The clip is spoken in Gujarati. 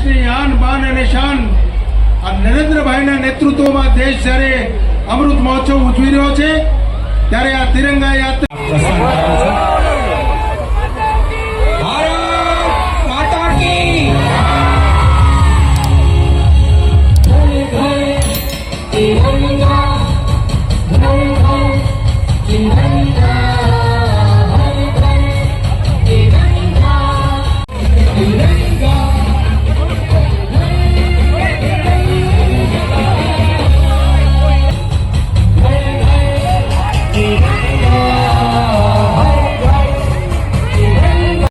દેશની આન, બાન અને શાન આ નરેન્દ્રભાઈના નેતૃત્વમાં દેશ જ્યારે અમૃત મહોત્સવ ઉજવી રહ્યો છે, ત્યારે આ તિરંગા યાત્રા